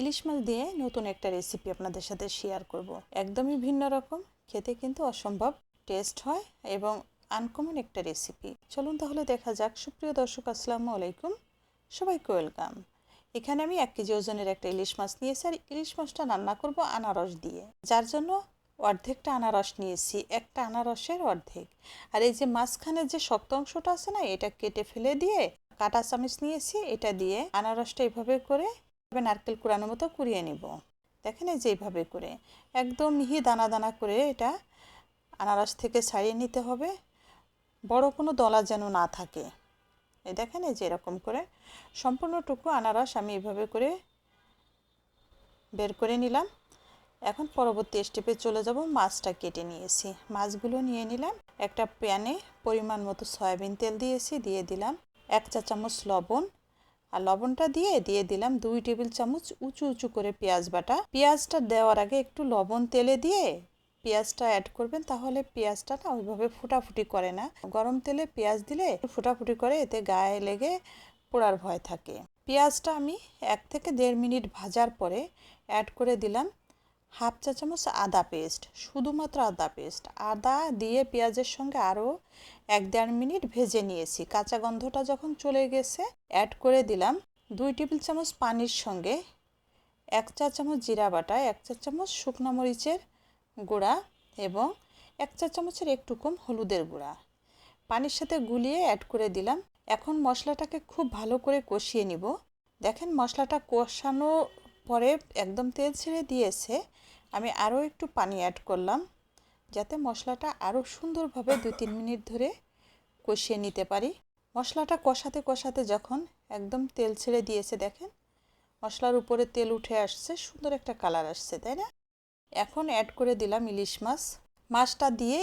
ইলিশ মাছ দিয়ে নতুন একটা রেসিপি আপনাদের সাথে শেয়ার করব। একদমই ভিন্ন রকম, খেতে কিন্তু অসম্ভব টেস্ট হয় এবং আনকমন একটা রেসিপি চলুন তাহলে দেখা যাক। সুপ্রিয় দর্শক, আসসালামু আলাইকুম। সবাইকে ওয়েলকাম এখানে আমি এক কেজি ওজনের একটা ইলিশ মাছ নিয়েছি আর ইলিশ মাছটা রান্না করব আনারস দিয়ে। যার জন্য অর্ধেকটা আনারস নিয়েছি, একটা আনারসের অর্ধেক। আর এই যে মাঝখানের যে শক্ত অংশটা আছে না, এটা কেটে ফেলে দিয়ে কাটা চামচ নিয়েছি, এটা দিয়ে আনারসটা এভাবে করে নারকেল কুড়ানোর মতো কুড়িয়ে নিব। দেখেন এই যে করে। একদম মিহি দানা দানা করে এটা আনারস থেকে ছাড়িয়ে নিতে হবে। বড় কোনো দলা যেন না থাকে। এই দেখেন এই যে এরকম করে সম্পূর্ণটুকু আনারস আমি এভাবে করে বের করে নিলাম। এখন পরবর্তী স্টেপে চলে যাব, মাছটা কেটে নিয়েছি। মাছগুলো নিয়ে নিলাম। একটা প্যানে পরিমাণ মতো সয়াবিন তেল দিয়েছি, দিয়ে দিলাম। এক চা চামচ লবণ আর লবণটা দিয়ে দিয়ে দিলাম দুই টেবিল চামচ উঁচু উঁচু করে পেঁয়াজ বাটা। পেঁয়াজটা দেওয়ার আগে একটু লবণ তেলে দিয়ে পেঁয়াজটা অ্যাড করবেন, তাহলে পেঁয়াজটা না ওইভাবে ফুটাফুটি করে না। গরম তেলে পেঁয়াজ দিলে ফুটাফুটি করে, এতে গায়ে লেগে পোড়ার ভয় থাকে। পেঁয়াজটা আমি এক থেকে দেড় মিনিট ভাজার পরে অ্যাড করে দিলাম। হাফ চা চামচ আদা পেস্ট, শুধুমাত্র আদা পেস্ট। আদা দিয়ে পেঁয়াজের সঙ্গে আরও এক দেড় মিনিট ভেজে নিয়েছি। কাঁচা গন্ধটা যখন চলে গেছে অ্যাড করে দিলাম দুই টেবিল চামচ পানির সঙ্গে, এক চা চামচ জিরা বাটা, এক চা চামচ শুকনো মরিচের গুঁড়া এবং এক চা চামচের একটু কম হলুদের গুঁড়া। পানির সাথে গুলিয়ে অ্যাড করে দিলাম। এখন মশলাটাকে খুব ভালো করে কষিয়ে নিব। দেখেন মশলাটা কষানো পরে একদম তেল ছেড়ে দিয়েছে, আমি আরও একটু পানি অ্যাড করলাম, যাতে মশলাটা আরও সুন্দরভাবে দু তিন মিনিট ধরে কষিয়ে নিতে পারি। মশলাটা কষাতে কষাতে যখন একদম তেল ছেড়ে দিয়েছে দেখেন, মশলার উপরে তেল উঠে আসছে, সুন্দর একটা কালার আসছে, তাই না? এখন অ্যাড করে দিলাম ইলিশ মাছ। মাছটা দিয়ে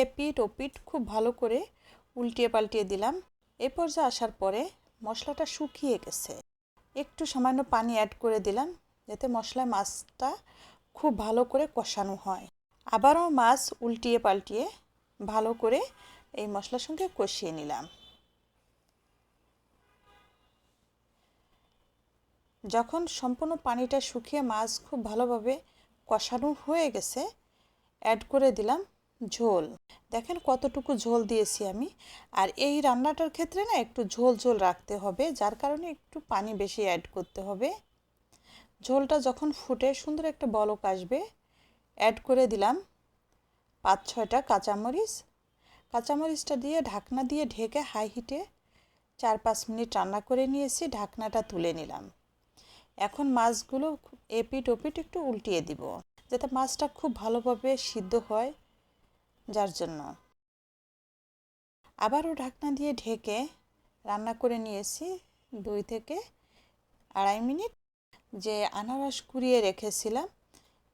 এ পিঠ ও পিঠ খুব ভালো করে উল্টিয়ে পাল্টিয়ে দিলাম। এ পর্যায়ে আসার পরে মশলাটা শুকিয়ে গেছে। একটু সামান্য পানি অ্যাড করে দিলাম। যাতে মশলায় মাছটা খুব ভালো করে কষানো হয়। আবারও মাছ উল্টিয়ে পাল্টিয়ে ভালো করে এই মশলার সঙ্গে কষিয়ে নিলাম। যখন সম্পূর্ণ পানিটা শুকিয়ে মাছ খুব ভালোভাবে কষানো হয়ে গেছে অ্যাড করে দিলাম ঝোল। দেখেন কতটুকু ঝোল দিয়েছি আমি। আর এই রান্নাটার ক্ষেত্রে না একটু ঝোল ঝোল রাখতে হবে, যার কারণে একটু পানি বেশি অ্যাড করতে হবে। ঝোলটা যখন ফুটে সুন্দর একটা বলক আসবে অ্যাড করে দিলাম পাঁচ ছয়টা কাঁচামরিচ। কাঁচামরিচটা দিয়ে ঢাকনা দিয়ে ঢেকে হাই হিটে চার পাঁচ মিনিট রান্না করে নিয়েছি, ঢাকনাটা তুলে নিলাম। এখন মাছগুলো এপিট ওপিট একটু উল্টিয়ে দিব, যাতে মাছটা খুব ভালোভাবে সিদ্ধ হয় যার জন্য। আবারও ঢাকনা দিয়ে ঢেকে রান্না করে নিয়েছি দুই থেকে আড়াই মিনিট। যে আনারস কুড়িয়ে রেখেছিলাম,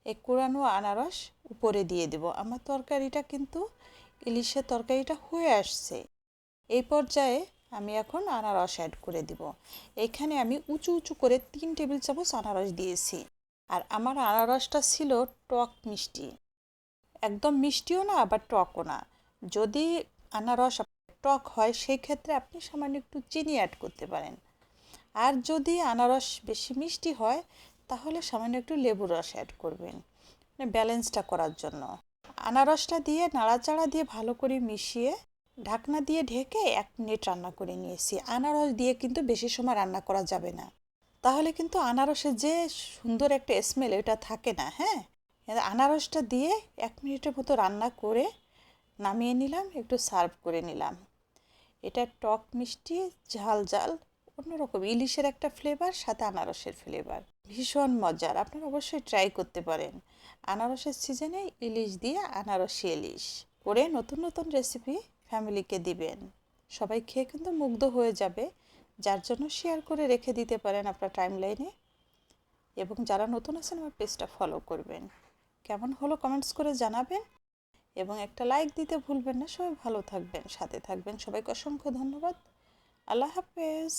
এই কুড়ানো আনারস উপরে দিয়ে দেব। আমার তরকারিটা কিন্তু ইলিশের তরকারিটা হয়ে আসছে। এই পর্যায়ে আমি এখন আনারস অ্যাড করে দিব। এখানে আমি উঁচু উঁচু করে তিন টেবিল চামচ আনারস দিয়েছি। আর আমার আনারসটা ছিল টক মিষ্টি। একদম মিষ্টিও না, আবার টকও না। যদি আনারস টক হয় সেই ক্ষেত্রে আপনি সামান্য একটু চিনি অ্যাড করতে পারেন। আর যদি আনারস বেশি মিষ্টি হয়, তাহলে সামান্য একটু লেবু রস অ্যাড করবেন মানে ব্যালেন্সটা করার জন্য। আনারসটা দিয়ে নাড়াচাড়া দিয়ে ভালো করে মিশিয়ে ঢাকনা দিয়ে ঢেকে এক মিনিট রান্না করে নিয়েছি। আনারস দিয়ে কিন্তু বেশি সময় রান্না করা যাবে না। তাহলে কিন্তু আনারসের যে সুন্দর একটা স্মেল এটা থাকে না হ্যাঁ? আনারসটা দিয়ে এক মিনিটের মতো রান্না করে নামিয়ে নিলাম, একটু সার্ভ করে নিলাম। এটা টক মিষ্টি ঝাল ঝাল অন্যরকম ইলিশের একটা ফ্লেভার সাথে আনারসের ফ্লেভার ভীষণ মজার, আপনারা অবশ্যই ট্রাই করতে পারেন। আনারসের সিজনে ইলিশ দিয়ে আনারসি ইলিশ করে নতুন নতুন রেসিপি ফ্যামিলিকে দিবেন। সবাই খেয়ে কিন্তু মুগ্ধ হয়ে যাবে, যার জন্য শেয়ার করে রেখে দিতে পারেন আপনার টাইম লাইনে এবং যারা নতুন আছেন, আমার পেজটা ফলো করবেন। কেমন হলো কমেন্টস করে জানাবেন। এবং একটা লাইক দিতে ভুলবেন না, সবাই ভালো থাকবেন, সাথে থাকবেন। সবাইকে অসংখ্য ধন্যবাদ। আল্লাহ হাফেজ।